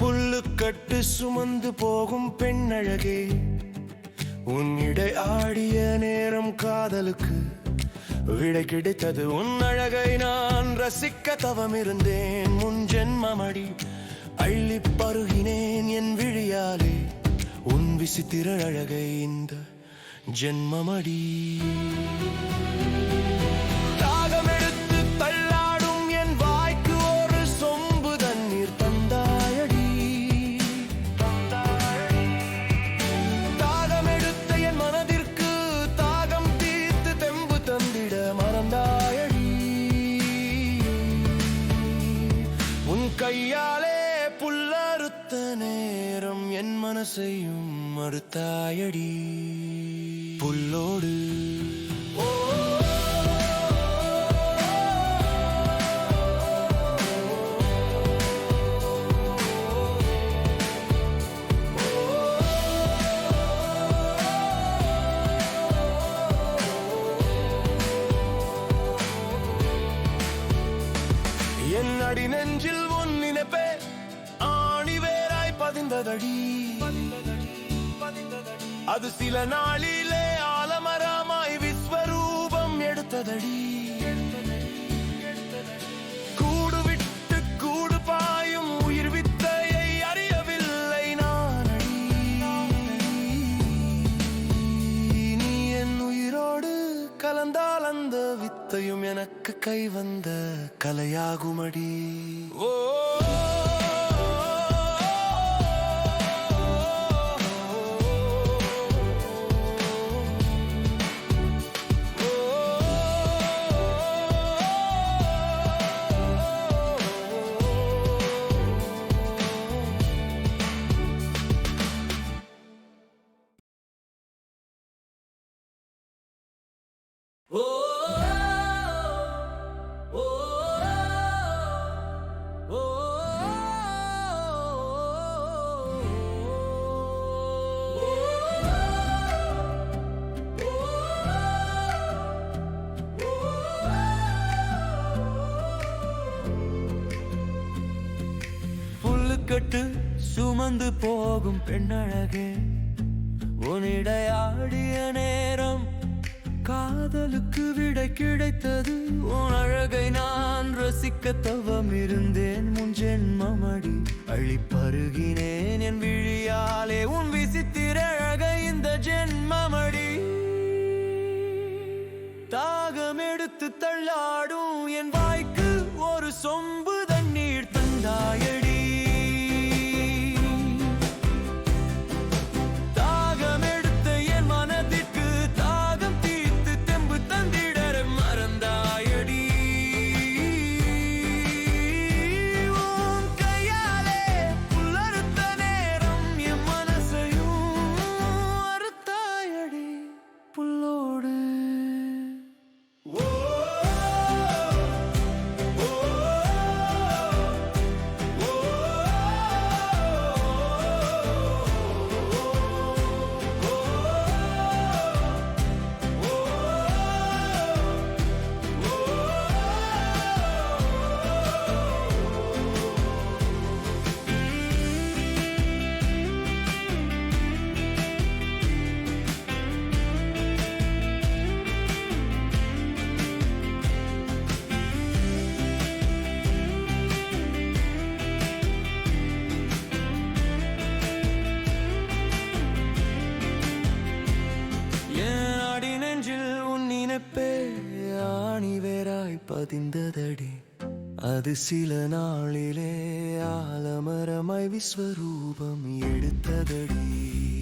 புல்லுக்கட்டு சுமந்து போகும் பெண்ணழகே. உன்னிடை ஆடிய நேரம் காதலுக்கு விடை கிடைத்தது. உன் அழகை நான் ரசிக்க தவம் இருந்தேன் முன் ஜென்மமடி அள்ளி பருகினேன் என் விழியாலே. உன் விசித்திர அழகை இந்த ஜென்மமடி. என் மறுத்தாயடி. புல்லோடு. என் அடி நெஞ்சில் உன் நினைப்பே ஆணி வேராய் பதிந்ததடி. அது சில நாளிலே ஆலமரமாய் விஸ்வரூபம் எடுத்ததடி. கூடு விட்டு கூடு பாயும் உயிர் வித்தையை அறியவில்லை நானடி. நீ என் உயிரோடு கலந்தால் அந்த வித்தையும் எனக்கு கை வந்த கலையாகுமடி. ஓ புல்லுக்கட்டு சுமந்து போகும் பெண்ணழகே உன்னிடையாடிய நேரம் காதலுக்கு விடை கிடைத்தது. உன் அழகை நான் ரசிக்க தவம் இருந்தேன் முன் ஜென்மமடி அழிப்பருகினேன். என் விழியாலே உன் விசித்திர அழகை இந்த ஜென்மமடி. தாகம் எடுத்து தள்ளாடும் என் வாய்க்கு ஒரு சொம்பு பதிந்ததடி. அது சில நாளிலே ஆலமரமாய் விஸ்வரூபம் எடுத்ததடி.